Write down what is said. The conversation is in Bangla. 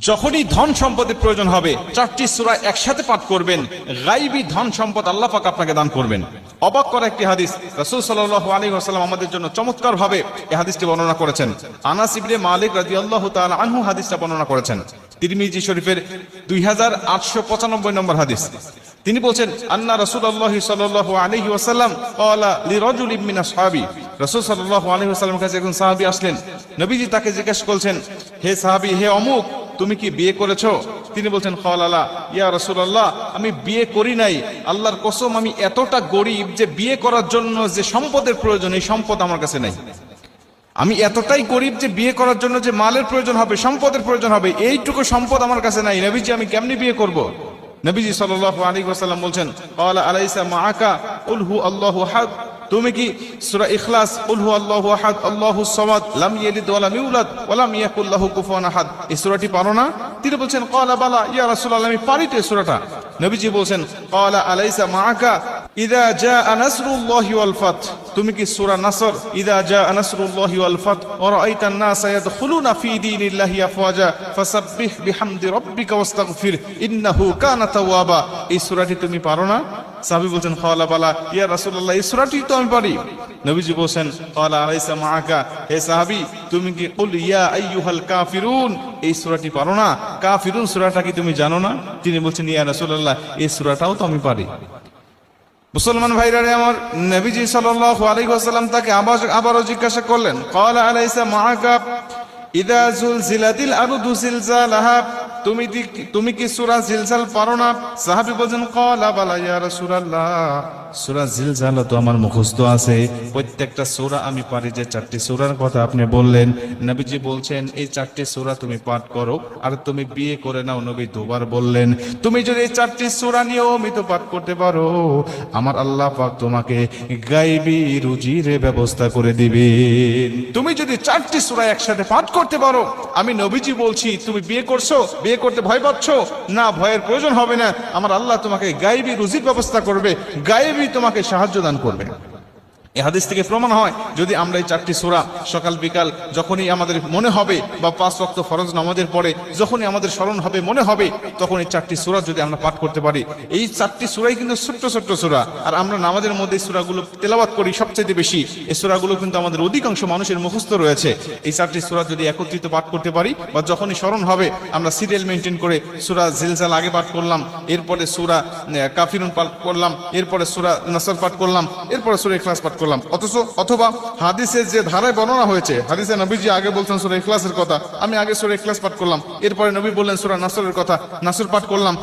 যখনই ধন সম্পদের প্রয়োজন হবে, চারটি সূরা একসাথে পাঠ করবেন, গাইবি ধন সম্পদ আল্লাহ পাক আপনাকে দান করবেন। অবাক করা একটি হাদিস, রাসূল সাল্লাল্লাহু আলাইহি ওয়াসাল্লাম আমাদের জন্য চমৎকার ভাবে এই হাদিসটি বর্ণনা করেছেন। আনাস ইবনে মালিক রাদিয়াল্লাহু তাআলা আনহু হাদিসটা বর্ণনা করেছেন। তিরমিজি শরীফের 2895 নম্বর হাদিস। তিনি বলছেন, আন্না রাসূলুল্লাহ সাল্লাল্লাহু আলাইহি ওয়াসাল্লাম ক্বালা লিরাজুলিন মিন আসহাবি। রাসূল সাল্লাল্লাহু আলাইহি ওয়াসাল্লামের কাছে একজন সাহাবী আসলেন। নবীজি তাকে জিজ্ঞেস করছেন হে সাহাবী, হে অমুক তুমি কি বিয়ে করেছ? তিনি বলছেন খালা ইয়া রাসূলুল্লাহ, আমি বিয়ে করি নাই। আল্লাহর কসম, আমি এতটা গরিব যে বিয়ে করার জন্য যে সম্পদের প্রয়োজন, এই সম্পদ আমার কাছে নাই। আমি এতটাই গরিব যে বিয়ে করার জন্য যে মালের প্রয়োজন হবে, সম্পদের প্রয়োজন হবে, এইটুকু সম্পদ আমার কাছে নাই। নবীজি, আমি কেমনি বিয়ে করব? নবীজি সাল্লাল্লাহু আলাইহি ওয়াসাল্লাম বলছেন আলাইসা মাআকা, কুল হু আল্লাহু তুমি কি সুরা ইখলাস, কুল হু আল্লাহু আহাদ, আল্লাহু সামাদ, লাম ইয়ালিদ ওয়া লাম ইউলাদ, ওয়া লাম ইয়াকুল লাহু কুফুয়ান আহাদ এই সূরাটি পারো না? তিনি বলছেন, ক্বালা বালা, ইয়া রাসূলুল্লাহ, আমি পারি তো এই সূরাটা নবীজি বলছেন, ক্বালা আলাইসা মাআকা ইদা জাআ নাসরুল্লাহি ওয়াল ফাত। তুমি কি সূরা নাসর? ইদা জাআ নাসরুল্লাহি ওয়াল ফাত। ওয়া রাআইতান নাসা ইয়াদখুলুনা ফি দীনিল্লাহি আফওয়াজা। ফাসাব্বিহ বিহামদি রাব্বিকা ওয়াস্তাগফির। ইন্নাহু কানা তাওয়াবা। এই সূরাটি তুমি পারো না? সাহাবী বলছেন, ক্বালা বালা, ইয়া রাসূলুল্লাহ, এই সূরাটি তো আমি পারি। নবীজি বলছেন, ক্বালা আলাইসা মাআকা। হে সাহাবী, তুমি কি কুল ইয়া আইয়ুহাল কাফিরুন? এই সূরাটি পারো না? কাফিরুন সূরাটা কি তুমি জানো না? তিনি বলছেন, ইয়া রাসূলুল্লাহ, এই সূরাটাও তো আমি পারি। মুসলমান ভাইরারে আমার নবীজি সাল্লাল্লাহু আলাইহি ওয়াসাল্লাম তাকে আবার আবারও জিজ্ঞাসা করলেন, ক্বালা আলাইসা মাআকা ইদা জুলজিলাতিল আরদু জিলজালাহা তুমি তুমি কি সূরা জিলজাল পারো না? সাহাবী বলেন ক্বালা বালা ইয়া রাসূলুল্লাহ। সূরা জিলজাল তো আমার মুখস্থ আছে। প্রত্যেকটা সূরা আমি পারি যে চারটি সূরার কথা আপনি বললেন। নবীজি বলছেন, এই চারটি সূরা তুমি পাঠ করো আর তুমি বিয়ে করে নাও, নবী দুবার বললেন। তুমি যদি এই চারটি সূরা নিয়মিত পাঠ করতে পারো, আমার আল্লাহ পাক তোমাকে গাইবি রুজির ব্যবস্থা করে দিবেন। তুমি যদি চারটি সূরা একসাথে পাঠ করতে পারো, আমি নবীজি বলছি, তুমি বিয়ে করছ? বিয়ে করতে ভয় পাচ্ছ? না, ভয়ের প্রয়োজন হবে না। আমার আল্লাহ তোমাকে গাইবি রুজির ব্যবস্থা করবে গায়েবী তোমাকে সাহায্য দান করবে। এই হাদিস থেকে প্রমাণ হয়, যদি আমরা এই চারটি সূরা সকাল, বিকাল যখনই আমাদের মনে হবে বা পাঁচ রক্ত ফরজ নামাজের পরে যখনই আমাদের স্মরণ হবে, মনে হবে, তখন এই চারটি সূরা যদি আমরা পাঠ করতে পারি, এই চারটি সূরাই কিন্তু ছোট্ট ছোট্ট সূরা। আর আমরা নামাজের মধ্যে সূরাগুলো তেলাওয়াত করি সবচেয়ে বেশি, এই সূরাগুলো কিন্তু আমাদের অধিকাংশ মানুষের মুখস্থ রয়েছে। এই চারটি সূরা যদি একত্রিত পাঠ করতে পারি বা যখনই স্মরণ হবে, আমরা সিরিয়াল মেনটেন করে সুরা জিলজাল আগে পাঠ করলাম, এরপরে সুরা কাফিরুন পাঠ করলাম, এরপরে সুরা নাসর পাঠ করলাম, এরপরে সূরা ইখলাস পাঠ অথচ, অথবা হাদিসের যে ধারায় বর্ণনা হয়েছে, হাদিসে নবীজি আগে বলছেন সুরা ইখলাসের কথা, আমি আগে সুরা ইখলাস পাঠ করলাম, এরপরে নবী বললেন সুরা নাসরের কথা, নাসর পাঠ করলাম।